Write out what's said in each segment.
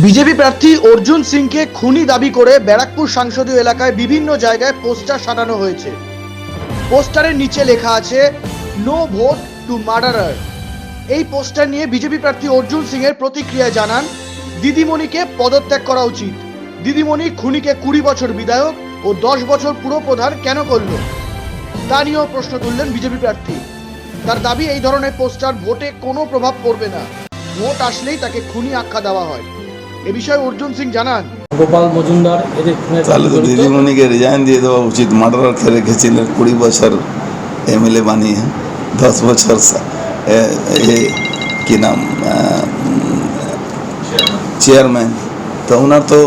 BJP প্রার্থী অর্জুন সিংকে খুনি দাবি করে ব্যারাকপুর সংসদীয় এলাকায় বিভিন্ন জায়গায় পোস্টার সাটানো হয়েছে। পোস্টারের নিচে লেখা আছে নো ভোট টু মার্ডারার এই পোস্টার নিয়ে বিজেপি প্রার্থী অর্জুন সিং এর প্রতিক্রিয়া জানান, দিদিমণিকে পদত্যাগ করা উচিত। দিদিমণি খুনিকে কুড়ি বছর বিধায়ক ও দশ বছর পুরো প্রধান কেন করল? তা নিয়েও প্রশ্ন তুললেন বিজেপি প্রার্থী। তার দাবি, এই ধরনের পোস্টার ভোটে কোনো প্রভাব পড়বে না। ভোট আসলেই তাকে খুনি আখ্যা দেওয়া হয়। এ বিষয়ে অর্জুন সিং জানান। গোপাল মজুমদার এদের তাহলে তো। দিদিমণিকে রিজাইন দিয়ে দেওয়া উচিত। মার্ডারকে রেখেছিলেন কুড়ি বছর এমএলএ বানিয়ে দশ বছর কি নাম চেয়ারম্যান তো ওনার তো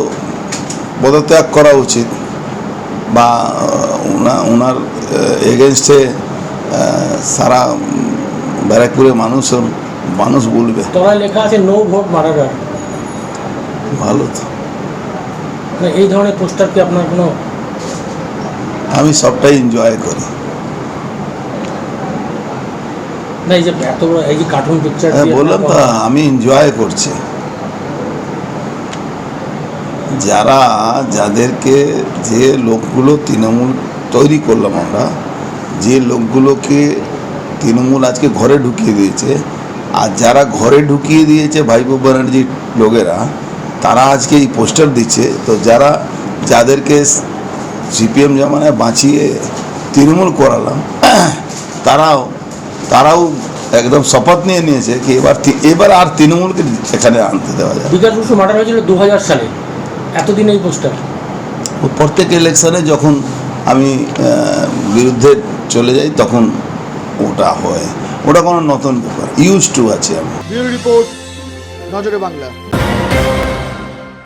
পদত্যাগ করা উচিত। বা ওনা ওনার এগেনস্টে সারা উম, ব্যারাকপুরের মানুষ মানুষ বলবে। লেখা আছে নো ভোট মারার ভালো তো। এই ধরনের পোস্টার কি আপনার কোনো আমি সবটাই এনজয় করি। না এই যে এত বড় এই যে কার্টুন পিকচার হ্যাঁ বললাম তো আমি এনজয় করছি। যারা যাদেরকে যে লোকগুলো তৃণমূল তৈরি করলাম আমরা যে লোকগুলোকে তৃণমূল আজকে ঘরে ঢুকিয়ে দিয়েছে আর যারা ঘরে ঢুকিয়ে দিয়েছে ভাইপো ব্যানার্জির লোকেরা তারা আজকে এই পোস্টার দিচ্ছে তো যারা যাদেরকে সিপিএম জামানায় বাঁচিয়ে তৃণমূল করালাম তারাও তারাও একদম শপথ নিয়ে নিয়েছে কি এবার এবার আর তৃণমূলকে এখানে আনতে দেওয়া যায় বিকাশ বসু মার্ডার হয়েছিল দু হাজার সালে। এতদিন এই পোস্টার। প্রত্যেক ইলেকশনে যখন আমি বিরুদ্ধে চলে যাই তখন ওটা হয়। ওটা কোনো নতুন ব্যাপার ইউজ টু আছে আমি রিপোর্ট নজরে বাংলা।